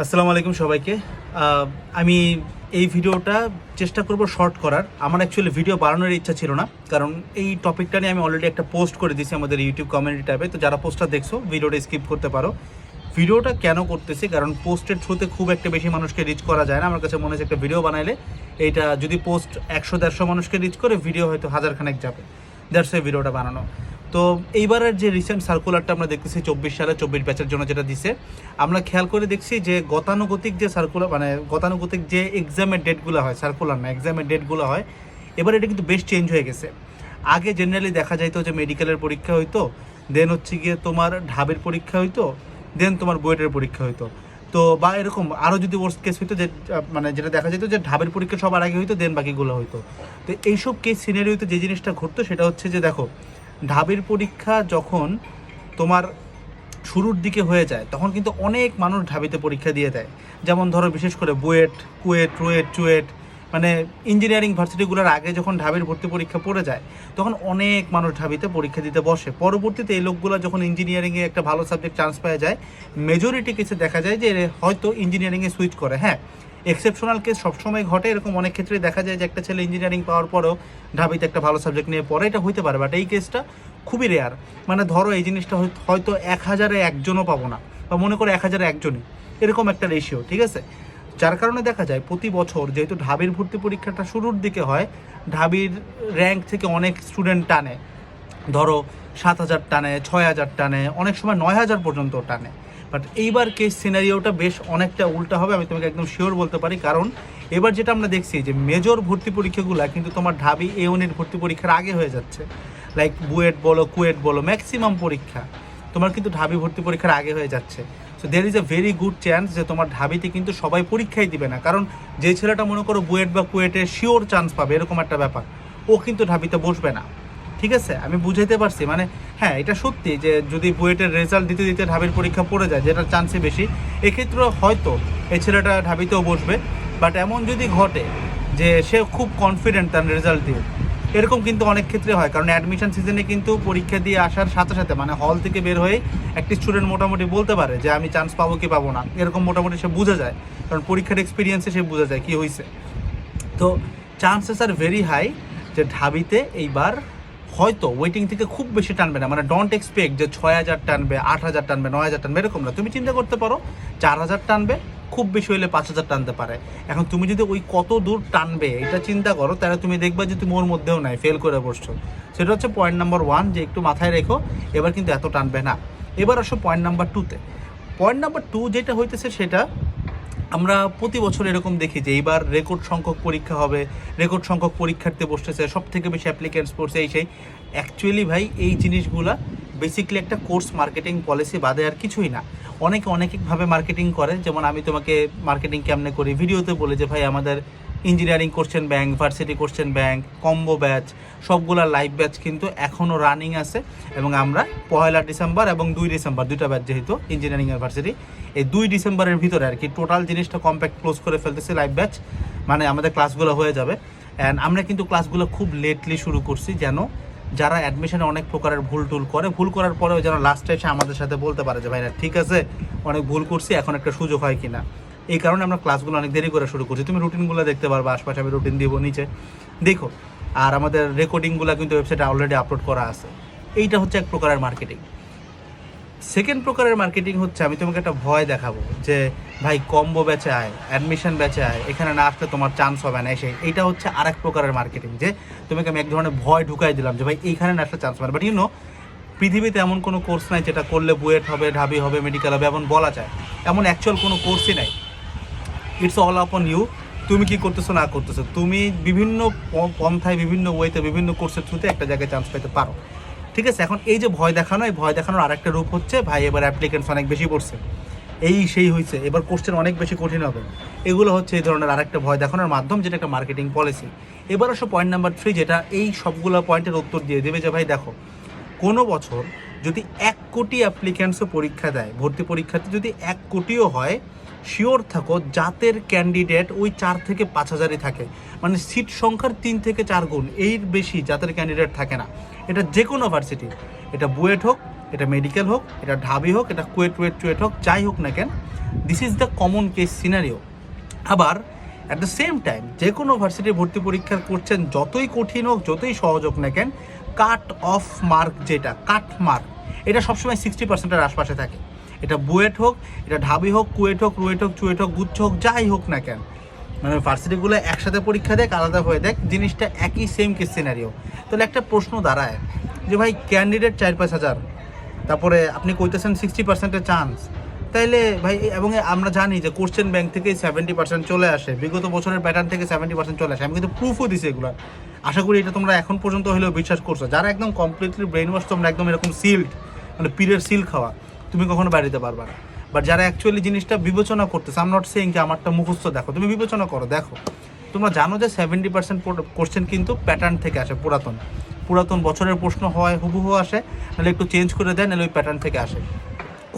আসসালামু আলাইকুম সবাইকে। আমি এই ভিডিওটা চেষ্টা করব শর্ট করার। আমার অ্যাকচুয়ালি ভিডিও বানানোর ইচ্ছা ছিল না, কারণ এই টপিকটা নিয়ে আমি অলরেডি একটা পোস্ট করে দিয়েছি আমাদের ইউটিউব কমিউনিটি ট্যাবে তো যারা পোস্টটা দেখছ, ভিডিওটা স্কিপ করতে পারো। ভিডিওটা কেন করতেছি? কারণ পোস্টের থ্রুতে খুব একটা বেশি মানুষকে রিচ করা যায় না। আমার কাছে মনে হচ্ছে একটা ভিডিও বানাইলে এইটা যদি পোস্ট একশো, দেড়শো মানুষকে রিচ করে ভিডিও হয়তো হাজার খানেক যাবে এই ভিডিওটা বানানো। তো এইবারের যে রিসেন্ট সার্কুলারটা আমরা দেখতেছি চব্বিশ সালে, চব্বিশ ব্যাচের জন্য যেটা দিছে, আমরা খেয়াল করে দেখছি যে গতানুগতিক যে সার্কুলার মানে গতানুগতিক যে এক্সামের ডেটগুলো হয় সার্কুলার না এক্সামের ডেটগুলো হয়, এবার এটা কিন্তু বেশ চেঞ্জ হয়ে গেছে। আগে জেনারেলি দেখা যাইতো যে মেডিকেলের পরীক্ষা হইতো দেন হচ্ছে গিয়ে তোমার ঢাবের পরীক্ষা হইতো দেন তোমার বুয়েটের পরীক্ষা হইতো। তো বা এরকম আরও যদি ওর্স কেস হইতো যে মানে যেটা দেখা যেত যে ঢাবের পরীক্ষা সবার আগে হইতো দেন বাকিগুলো হইতো। তো এইসব কেস সিনারিওতে যে জিনিসটা ঘটতো সেটা হচ্ছে যে দেখো ঢাবের পরীক্ষা যখন তোমার শুরুর দিকে হয়ে যায়, তখন কিন্তু অনেক মানুষ ঢাবিতে পরীক্ষা দিয়ে দেয়। যেমন ধরো বিশেষ করে বুয়েট, কুয়েট, রুয়েট, চুয়েট মানে ইঞ্জিনিয়ারিং ভার্সিটিগুলোর আগে যখন ঢাবির ভর্তি পরীক্ষা পড়ে যায়, তখন অনেক মানুষ ঢাবিতে পরীক্ষা দিতে বসে। পরবর্তীতে এই লোকগুলো যখন ইঞ্জিনিয়ারিংয়ে একটা ভালো সাবজেক্ট চান্স পাওয়া যায় মেজরিটি কেসে দেখা যায় যে হয়তো ইঞ্জিনিয়ারিংয়ে সুইচ করে। হ্যাঁ এক্সেপশনাল কেস সবসময় ঘটে। এরকম অনেক ক্ষেত্রে দেখা যায় যে একটা ছেলে ইঞ্জিনিয়ারিং পাওয়ার পরেও ঢাবিতে একটা ভালো সাবজেক্ট নিয়ে পড়ে। এটা হইতে পারে বাট এই কেসটা খুবই রেয়ার মানে ধরো এই জিনিসটা হয়তো- এক হাজারে একজনও পাবো না, বা মনে করো এক হাজারে একজনই। এরকম একটা রেশিও ঠিক আছে? যার কারণে দেখা যায় প্রতি বছর যেহেতু ঢাবির ভর্তি পরীক্ষাটা শুরুর দিকে হয় ঢাবির র্যাঙ্ক থেকে অনেক স্টুডেন্ট টানে। ধরো সাত হাজার টানে, ছয় হাজার টানে, অনেক সময় নয় হাজার পর্যন্ত টানে। বাট এইবার কেস সিনারিওটা বেশ অনেকটা উল্টা হবে, আমি তোমাকে একদম শিওর বলতে পারি। কারণ এবার যেটা আমরা দেখছি, যে মেজর ভর্তি পরীক্ষাগুলো কিন্তু তোমার ঢাবি এ ইউনিট ভর্তি পরীক্ষার আগে হয়ে যাচ্ছে। লাইক বুয়েট বলো, কুয়েট বলো ম্যাক্সিমাম পরীক্ষা। তোমার কিন্তু ঢাবি ভর্তি পরীক্ষার আগে হয়ে যাচ্ছে। So there is a very good chance যে তোমার ঢাবিতে কিন্তু সবাই পরীক্ষাই দিবে না। কারণ যে ছেলেটা মনে করো বুয়েট বা কুয়েটে শিওর চান্স পাবে, এরকম একটা ব্যাপার। ও কিন্তু ঢাবিতে বসবে না। ঠিক আছে? আমি বুঝাইতে পারছি। মানে হ্যাঁ এটা সত্যি যে যদি বুয়েটের রেজাল্ট দিতে দিতে ঢাবির পরীক্ষা পড়ে যায়, যেটার চান্সে বেশি এক্ষেত্রে হয়তো এই ছেলেটা ঢাবিতেও বসবে। বাট এমন যদি ঘটে যে সে খুব কনফিডেন্ট তার রেজাল্ট দিয়ে, এরকম কিন্তু অনেক ক্ষেত্রে হয়। কারণ অ্যাডমিশন সিজনে কিন্তু পরীক্ষা দিয়ে আসার সাথে সাথে মানে হল থেকে বের হয়ে একটি স্টুডেন্ট মোটামুটি বলতে পারে যে, আমি চান্স পাবো কি পাবো না? এরকম মোটামুটি সে বোঝা যায়। কারণ পরীক্ষার এক্সপিরিয়েন্সে সে বোঝা যায় কি হয়েছে তো চান্সেস আর ভেরি হাই যে ঢাবিতে এইবার হয়তো ওয়েটিং থেকে খুব বেশি টানবে না। মানে ডোন্ট এক্সপেক্ট যে ছয় হাজার টানবে, আট হাজার টানবে, নয় হাজার টানবে, এরকম না। তুমি চিন্তা করতে পারো, চার হাজার টানবে, খুব বেশি হলে পাঁচ হাজার টানতে পারে। এখন তুমি যদি ওই কত দূর টানবে, এটা চিন্তা করো, তাহলে তুমি দেখবে যে তুমি ওর মধ্যেও নাই ফেল করে বসছো। সেটা হচ্ছে পয়েন্ট নাম্বার ওয়ান যে একটু মাথায় রেখো, এবার কিন্তু এত টানবে না। এবার আসো পয়েন্ট নাম্বার টুতে পয়েন্ট নাম্বার টু যেটা হইতেছে সেটা আমরা প্রতি বছর এরকম দেখি যে এইবার রেকর্ড সংখ্যক পরীক্ষা হবে, রেকর্ড সংখ্যক পরীক্ষার্থী বসতেছে সব থেকে বেশি অ্যাপ্লিকেন্টস পড়ছে, এই সেই। অ্যাকচুয়ালি ভাই, এই জিনিসগুলা বেসিক্যালি একটা কোর্স মার্কেটিং পলিসি বাদে আর কিছুই না। অনেকে অনেকভাবে মার্কেটিং করে, যেমন আমি তোমাকে মার্কেটিং কেমনে করি ভিডিওতে বলে যে ভাই আমাদের engineering question bank, varsity question bank, combo batch, সবগুলা লাইভ ব্যাচ কিন্তু এখনও রানিং আছে এবং আমরা পয়লা ডিসেম্বর এবং দুই ডিসেম্বর, দুইটা ব্যাচ যেহেতু, ইঞ্জিনিয়ারিং ইউনিভার্সিটি এই দুই ডিসেম্বরের ভিতরে আর কি টোটাল জিনিসটা কম্প্যাক্ট ক্লোজ করে ফেলতেছি লাইভ ব্যাচ মানে আমাদের ক্লাসগুলো হয়ে যাবে। অ্যান্ড আমরা কিন্তু ক্লাসগুলো খুব লেটলি শুরু করছি যেন যারা অ্যাডমিশনে অনেক প্রকারের ভুল টুল করে, ভুল করার পরেও যেন লাস্টে এসে আমাদের সাথে বলতে পারে যে ভাই না ঠিক আছে, অনেক ভুল করছি, এখন একটা সুযোগ হয় কিনা? এই কারণে আমরা ক্লাসগুলো অনেক দেরি করে শুরু করছি। তুমি রুটিনগুলো দেখতে পারবে, আশপাশে আমি রুটিন দিব নিচে। দেখো, আর আমাদের রেকর্ডিংগুলো কিন্তু ওয়েবসাইটে অলরেডি আপলোড করা আছে। এইটা হচ্ছে এক প্রকারের মার্কেটিং সেকেন্ড প্রকারের মার্কেটিং হচ্ছে, আমি তোমাকে একটা ভয় দেখাবো যে, ভাই কম্বো বেচে আয় অ্যাডমিশন বেচে আয়, এখানে না আসলে তোমার চান্স হবে না। এসে, এইটা হচ্ছে আরেক প্রকারের মার্কেটিং যে, তোমাকে আমি এক ধরনের ভয় ঢুকাই দিলাম যে, ভাই, এইখানে না আসলে চান্স হবে বাট ইউ নো পৃথিবীতে এমন কোনো কোর্স নাই যেটা করলে বুয়েট হবে, ঢাবি হবে মেডিকেল হবে, এমন বলা যায়। এমন অ্যাকচুয়াল কোনো কোর্সই নাই। ইটস অল আপন ইউ তুমি কি করতেছো, না করতেছো? তুমি বিভিন্ন পন্থায়, বিভিন্ন ওয়েতে, বিভিন্ন কোর্সের থ্রুতে একটা জায়গায় চান্স পেতে পারো। ঠিক আছে? এখন এই যে ভয় দেখানো, এই ভয় দেখানোর আরেকটা রূপ হচ্ছে, ভাই, এবার অ্যাপ্লিকেন্টস অনেক বেশি পড়ছে। এই সেই হয়েছে এবার কোশ্চেন অনেক বেশি কঠিন হবে। এগুলো হচ্ছে এই ধরনের আরেকটা ভয় দেখানোর মাধ্যম, যেটা একটা মার্কেটিং পলিসি এবার আসো পয়েন্ট নাম্বার থ্রি যেটা এই সবগুলো পয়েন্টের উত্তর দিয়ে দেবে যে, ভাই, দেখো, কোনো বছর যদি এক কোটি অ্যাপ্লিক্যান্টসও পরীক্ষা দেয়, ভর্তি পরীক্ষাতে যদি এক কোটিও হয় শিওর থাকো, জাতের ক্যান্ডিডেট ওই চার থেকে পাঁচ হাজারই থাকে। মানে সিট সংখ্যার তিন থেকে চার গুণ, এর বেশি জাতের ক্যান্ডিডেট থাকে না। এটা যে কোনো ভার্সিটি এটা বুয়েট হোক, এটা মেডিকেল হোক, এটা ঢাবি হোক, এটা কুয়েট ওয়েট টুয়েট হোক, যাই হোক না কেন this is the common case scenario আবার অ্যাট দ্য সেম টাইম যে কোনো ভার্সিটি ভর্তি পরীক্ষা করছেন, যতই কঠিন হোক, যতই সহজ হোক না কেন কাট অফ মার্ক যেটা কাট মার্ক এটা সবসময় সিক্সটি পার্সেন্টের আশপাশে থাকে। এটা বুয়েট হোক, এটা ঢাবি হোক, কুয়েট হোক, রুয়েট হোক, চুয়েট হোক, গুচ্ছ হোক, যাই হোক না কেন। মানে ভার্সিটিগুলো একসাথে পরীক্ষা দেখ, আলাদা হয়ে দেখ, জিনিসটা একই সেম কেস সিনারিও তাহলে একটা প্রশ্ন দাঁড়ায়, যে ভাই ক্যান্ডিডেট চার পাঁচ হাজার, তারপরে আপনি কইতেছেন সিক্সটি পার্সেন্টের চান্স তাইলে ভাই, এবং আমরা জানি যে কোশ্চেন ব্যাংক থেকে সেভেন্টি পার্সেন্ট চলে আসে, বিগত বছরের প্যাটার্ন থেকে সেভেন্টি পার্সেন্ট চলে আসে, আমি কিন্তু প্রুফও দিছি এগুলো। আশা করি এটা তোমরা এখন পর্যন্ত হলেও বিশ্বাস করছ, যারা একদম কমপ্লিটলি ব্রেন ওয়াশ তোমরা একদম এরকম সিল্ড মানে পিরের সিল খাওয়া। তুমি কখনো বাড়িতে পারবা না। বাট যারা অ্যাকচুয়ালি জিনিসটা বিবেচনা করতেছে আম নট সেইং যে আমারটা মুখস্থ দেখো, তুমি বিবেচনা করো, দেখো। তোমরা জানো যে সেভেন্টি পার্সেন্ট কোশ্চেন কিন্তু প্যাটার্ন থেকে আসে, পুরাতন। পুরাতন বছরের প্রশ্ন হয়, হুবহু আসে, নাহলে একটু চেঞ্জ করে দেয়, নাহলে ওই প্যাটার্ন থেকে আসে।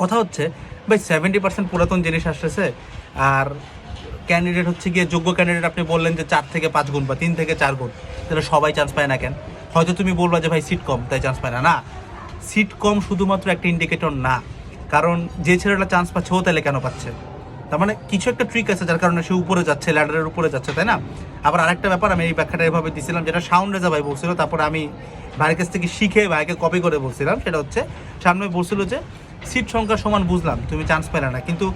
কথা হচ্ছে, ভাই সেভেন্টি পার্সেন্ট পুরাতন জিনিস আসতেছে, আর ক্যান্ডিডেট হচ্ছে গিয়ে যোগ্য ক্যান্ডিডেট আপনি বললেন যে চার থেকে পাঁচ গুণ বা তিন থেকে চার গুণ, তাহলে সবাই চান্স পায় না কেন? হয়তো তুমি বলবা যে ভাই সিট কম, তাই চান্স পায় না। না সিট কম শুধুমাত্র একটা ইন্ডিকেটর না। কারণ যে ছেলেটা চান্স পাচ্ছে, ও তাহলে কেন পাচ্ছে? তার মানে কিছু একটা ট্রিক আছে যার কারণে সে উপরে যাচ্ছে ল্যাডারের উপরে যাচ্ছে, তাই না? আবার আরেকটা ব্যাপার, আমি এই ব্যাখ্যাটা এভাবে দিছিলাম, যেটা সাউন্ড রেজা ভাই বলছিল, তারপরে আমি ভাইয়ের কাছ থেকে শিখে ভাইকে কপি করে বলছিলাম, সেটা হচ্ছে সামনে বলছিল যে সিট সংখ্যা সমান বুঝলাম, তুমি চান্স পেলে না, কিন্তু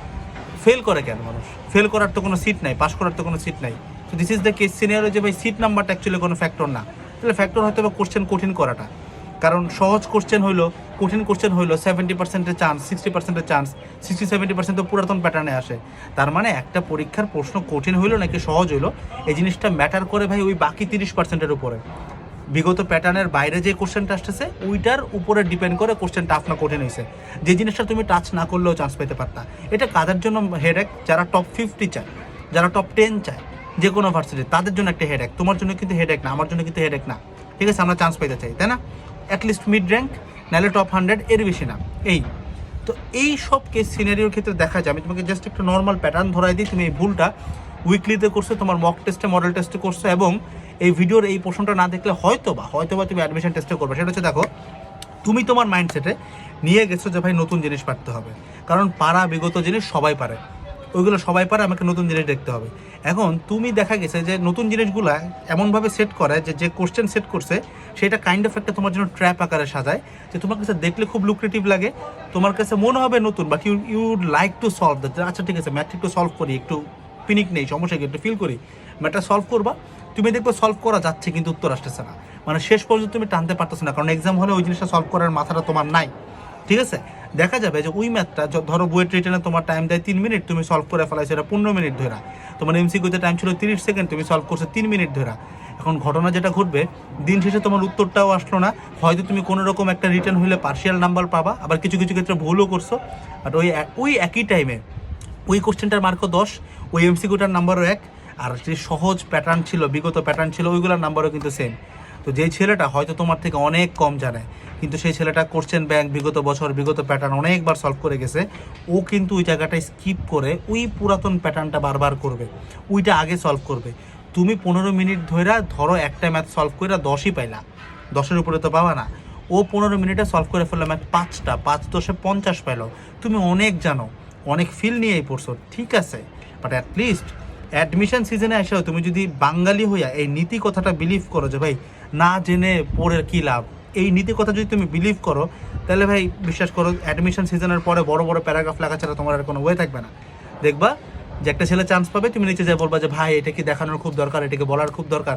ফেল করে কেন মানুষ? ফেল করার তো কোনো সিট নাই পাস করার তো কোনো সিট নাই। তো this is the case senior যে ভাই সিট নাম্বারটা অ্যাকচুয়ালি কোনো ফ্যাক্টর না। তাহলে ফ্যাক্টর হয়তো বা কোশ্চেন কঠিন করাটা। কারণ সহজ কোশ্চেন হইল, কঠিন কোশ্চেন হইল সেভেন্টি পার্সেন্টের চান্স সিক্সটি পার্সেন্টের চান্স সিক্সটি সেভেন্টি পার্সেন্ট তো পুরাতন প্যাটার্নে আসে। তার মানে একটা পরীক্ষার প্রশ্ন কঠিন হইল নাকি সহজ হইল, এই জিনিসটা ম্যাটার করে ভাই ওই বাকি তিরিশ পার্সেন্টের উপরে। বিগত প্যাটার্নের বাইরে যে কোশ্চেনটা আসতেছে, ওইটার উপরে ডিপেন্ড করে কোশ্চেন টাফ না কঠিন হয়েছে যে জিনিসটা তুমি টাচ না করলেও চান্স পেতে পারতা। এটা কাদের জন্য হেডেক যারা টপ ফিফটি চায়, যারা টপ টেন চায়, যে কোনো ভার্সিটি তাদের জন্য একটা হেডেক তোমার জন্য কিন্তু হেডেক না, আমার জন্য কিন্তু হেডেক না। ঠিক আছে, আমরা চান্স পেতে চাই, তাই না? অ্যাটলিস্ট মিড র্যাঙ্ক নাহলে টপ হান্ড্রেড এর বেশি না। এই। তো এই সব কেস সিনারিওর ক্ষেত্রে দেখা যায়, আমি তোমাকে জাস্ট একটা নর্মাল প্যাটার্ন ধরাই দিই, তুমি এই ভুলটা উইকলিতে করছ, তোমার মক টেস্টে মডেল টেস্টে করছ এবং এই ভিডিওর এই পোর্শনটা না দেখলে হয়তো বা হয়তো বা তুমি অ্যাডমিশন টেস্টে করবে। সেটা হচ্ছে, দেখো, তুমি তোমার মাইন্ডসেটে নিয়ে গেছো যে, ভাই, নতুন জিনিস পারতে হবে। কারণ পারা বিগত জিনিস সবাই পারে। ওইগুলো সবাই পারে, আমাকে নতুন জিনিস দেখতে হবে। এখন তুমি দেখা গেছে যে নতুন জিনিসগুলো এমনভাবে সেট করে যে যে কোশ্চেন সেট করছে, সেটা কাইন্ড অফ একটা তোমার জন্য ট্র্যাপ আকারে সাজায়, যে তোমার কাছে দেখলে খুব লুক্রেটিভ লাগে, তোমার কাছে মনে হবে নতুন but you you like to solve that আচ্ছা ঠিক আছে ম্যাথ একটু সলভ করি, একটু পিনিক নেই, সমস্যা কি, একটু ফিল করি ম্যাথটা সলভ করবা, তুমি দেখবে সলভ করা যাচ্ছে কিন্তু উত্তর আসতেছে না। মানে শেষ পর্যন্ত তুমি টানতে পারতেছো না, কারণ এক্সাম হলে ওই জিনিসটা সলভ করার মাথাটা তোমার নাই, ঠিক আছে? দেখা যাবে যে ওই ম্যাথটা ধরো বুয়েট রিটার্নে তোমার টাইম দেয় তিন মিনিট, তুমি সলভ করে ফেলাইছো এটা পনেরো মিনিট ধরা। তোমার এমসিকিউতে টাইম ছিল তিরিশ সেকেন্ড তুমি সলভ করছ তিন মিনিট ধরা। এখন ঘটনা যেটা ঘটবে, দিন শেষে তোমার উত্তরটাও আসলো না। হয়তো তুমি কোনো রকম একটা রিটার্ন হলে পার্শিয়াল নাম্বার পাবা, আবার কিছু কিছু ক্ষেত্রে ভুলও করছ। বাট ওই ওই একই টাইমে ওই কোশ্চেনটার মার্কও দশ, ওই এমসিকিউটার নাম্বারও এক। আর যে সহজ প্যাটার্ন ছিল, বিগত প্যাটার্ন ছিল, ওইগুলোর নাম্বারও কিন্তু সেম তো যেই ছেলেটা হয়তো তোমার থেকে অনেক কম জানে, কিন্তু সেই ছেলেটা কোশ্চেন ব্যাংক বিগত বছর, বিগত প্যাটার্ন অনেকবার সলভ করে গেছে, ও কিন্তু ওই জায়গাটায় স্কিপ করে ওই পুরাতন প্যাটার্নটা বারবার করবে, ওইটা আগে সলভ করবে। তুমি পনেরো মিনিট ধরে ধরো একটা ম্যাথ সলভ করে দশই পাইলা, দশের উপরে তো পাবা না। ও পনেরো মিনিটে সলভ করে ফেলল ম্যাথ পাঁচটা, পাঁচ দশে পঞ্চাশ পাইলো। তুমি অনেক জানো, অনেক ফিল নিয়েই পড়ছো, ঠিক আছে? বাট অ্যাটলিস্ট অ্যাডমিশন সিজনে এসেও তুমি যদি বাঙালি হইয়া এই নীতি কথাটা বিলিভ করো যে, ভাই না জেনে পড়ে কী লাভ? এই নীতি কথা যদি তুমি বিলিভ করো, তাহলে ভাই বিশ্বাস করো অ্যাডমিশন সিজনের পরে বড় বড় প্যারাগ্রাফ লেখা ছাড়া তোমার আর কোনো ওয়ে থাকবে না। দেখবা যে একটা ছেলে চান্স পাবে, তুমি নিচে যাই বলবা যে, ভাই, এটা কি দেখানোর খুব দরকার? এটাকে বলার খুব দরকার?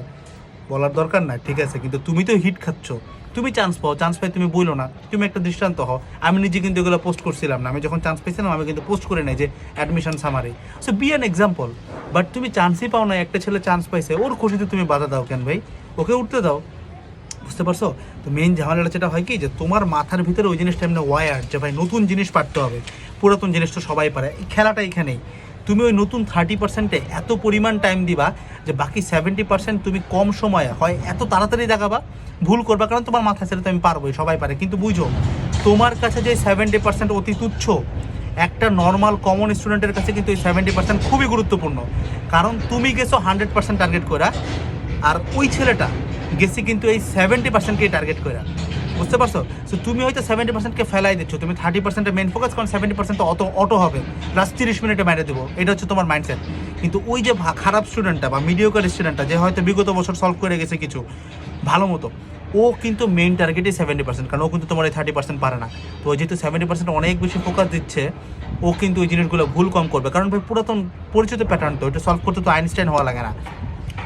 বলার দরকার নাই, ঠিক আছে? কিন্তু তুমি তো হিট খাচ্ছ। তুমি চান্স পাও চান্স পাই তুমি বইলো না। তুমি একটা দৃষ্টান্ত হও। আমি নিজে কিন্তু এগুলো পোস্ট করছিলাম না। আমি যখন চান্স পেয়েছিলাম আমি কিন্তু পোস্ট করে নাই যে admission summary so be an example but তুমি চান্সই পাও না একটা ছেলে চান্স পাইছে, ওর খুশিতে তুমি বাধা দাও কেন ভাই? ওকে উঠতে দাও। বুঝতে পারছ? তো মেইন ঝামেলাটা যেটা হয় কি, যে তোমার মাথার ভিতরে ওই জিনিসটা এমনি ওয়ার যে ভাই নতুন জিনিস পারতে হবে। পুরাতন জিনিস তো সবাই পারে। এই খেলাটা এখানেই। তুমি ওই নতুন থার্টি পার্সেন্টে এত পরিমাণ টাইম দিবা যে বাকি সেভেন্টি পার্সেন্ট তুমি কম সময়ে হয়, এত তাড়াতাড়ি দেখাবা, ভুল করবা, কারণ তোমার মাথা ছেড়ে তো আমি পারবোই, সবাই পারে। কিন্তু বুঝো, তোমার কাছে যে সেভেন্টি পার্সেন্ট অতি তুচ্ছ, একটা নর্মাল কমন স্টুডেন্টের কাছে কিন্তু এই সেভেন্টি পার্সেন্ট খুবই গুরুত্বপূর্ণ। কারণ তুমি গেছো হান্ড্রেড পার্সেন্ট টার্গেট করা আর ওই ছেলেটা গেছে কিন্তু এই সেভেন্টি পার্সেন্টকেই টার্গেট করা বুঝতে পারছ? সো তুমি হয়তো সেভেন্টি পার্সেন্টকে ফেলাই দিচ্ছ, তুমি থার্টি পার্সেন্টে মেন ফোকাস কারণ সেভেন্টি পার্সেন্ট অত অটো হবে। লাস্ট তিরিশ মিনিটে মেরে দেবো। এটা হচ্ছে তোমার মাইন্ডসেট কিন্তু ওই যে খারাপ স্টুডেন্টটা বা মিডিওকার স্টুডেন্টটা যে হয়তো বিগত বছর সলভ করে গেছে কিছু, ভালো মতো, ও কিন্তু মেন টার্গেটই সেভেন্টি পার্সেন্ট কারণ ও কিন্তু তোমার এই থার্টি পার্সেন্ট পারে না। তো যেহেতু সেভেন্টি পার্সেন্ট অনেক বেশি ফোকাস দিচ্ছে, ও কিন্তু ওই জিনিসগুলো ভুল কম করবে। কারণ ভাই, পুরাতন পরিচিত প্যাটার্ন তো এটা সলভ করতে তো আইনস্টাইন হওয়া লাগে না।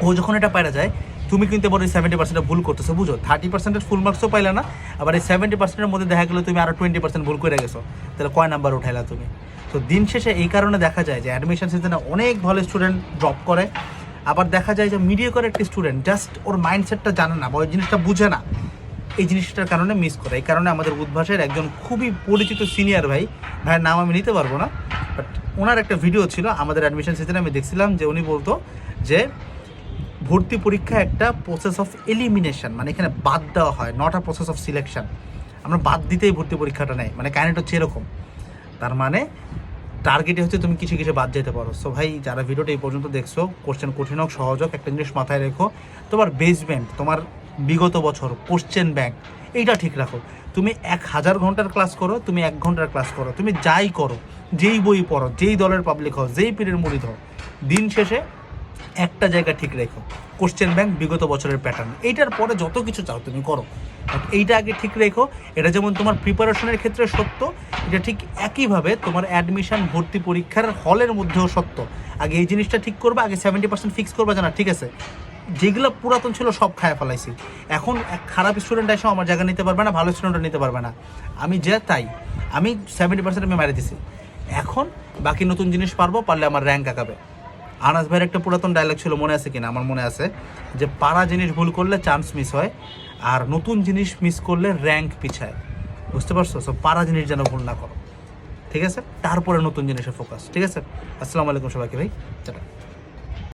ও যখন এটা পারা যায় তুমি কিন্তু এবার ওই সেভেন্টি পার্সেন্ট ভুল করতেছো, বুঝো? থার্টি পার্সেন্টের ফুল মার্কসও পাইলে না, আবার এই সেভেন্টি পার্সেন্টের মধ্যে দেখা গেলো তুমি আরও টোয়েন্টি পার্সেন্ট ভুল করে গেছো। তাহলে কয় নাম্বার উঠাইলা তুমি? তো দিন শেষে এই কারণে দেখা যায় যে অ্যাডমিশন সিজনে অনেক ভালো স্টুডেন্ট ড্রপ করে, আবার দেখা যায় যে মিডিয়া করে একটি স্টুডেন্ট জাস্ট ওর মাইন্ডসেটটা জানে না বা ওই জিনিসটা বুঝে না, এই জিনিসটার কারণে মিস করে। এই কারণে আমাদের উদ্ভাসের একজন খুবই পরিচিত সিনিয়র ভাই, ভাইয়ের নাম আমি নিতে পারব না বাট ওনার একটা ভিডিও ছিল, আমাদের অ্যাডমিশন সিজনে আমি দেখছিলাম যে উনি বলতো যে ভর্তি পরীক্ষা একটা প্রসেস অফ এলিমিনেশন মানে এখানে বাদ দেওয়া হয় not a process of selection আমরা বাদ দিতেই ভর্তি পরীক্ষাটা নেই মানে কাহিনিটা হচ্ছে এরকম। তার মানে টার্গেটে হচ্ছে তুমি কিছু কিছু বাদ যেতে পারো। সো ভাই, যারা ভিডিওটা এই পর্যন্ত দেখছ কোশ্চেন কঠিন হোক, সহজ হোক, একটা জিনিস মাথায় রেখো। তোমার বেসমেন্ট তোমার বিগত বছর কোশ্চেন ব্যাংক এইটা ঠিক রাখো। তুমি এক হাজার ঘণ্টার ক্লাস করো, তুমি এক ঘণ্টার ক্লাস করো। তুমি যাই করো, যেই বই পড়ো, যেই দলের পাবলিক হও, যেই পীরের মুড়ি হও দিন শেষে একটা জায়গা ঠিক রেখো। কোশ্চেন ব্যাংক বিগত বছরের প্যাটার্ন এইটার পরে যত কিছু চাও তুমি করো। এইটা আগে ঠিক রেখো। এটা যেমন তোমার প্রিপারেশনের ক্ষেত্রে সত্য, এটা ঠিক একইভাবে তোমার অ্যাডমিশন ভর্তি পরীক্ষার হলের মধ্যেও সত্য। আগে এই জিনিসটা ঠিক করবে, আগে সেভেন্টি পার্সেন্ট ফিক্স করবে, জানা, ঠিক আছে? যেগুলো পুরাতন ছিল সব খায় ফেলাইছি। এখন এক খারাপ স্টুডেন্ট এসে আমার জায়গা নিতে পারবে না, ভালো স্টুডেন্টও নিতে পারবে না। আমি যে তাই, আমি সেভেন্টি পার্সেন্ট আমি মেরে দিছি। এখন বাকি নতুন জিনিস পারব, পারলে আমার র্যাঙ্ক আঁকাবে আনাস ভাইয়ের একটা পুরাতন ডায়লগ ছিল, মনে আছে কিনা? আমার মনে আছে যে পাড়া জিনিস ভুল করলে চান্স মিস হয়, আর নতুন জিনিস মিস করলে র্যাঙ্ক পিছায়। বুঝতে পারছ? সো পাড়া জিনিস যেন ভুল না করো। ঠিক আছে? তারপরে নতুন জিনিসে ফোকাস ঠিক আছে? আসসালামু আলাইকুম সবাইকে ভাই। টাটা।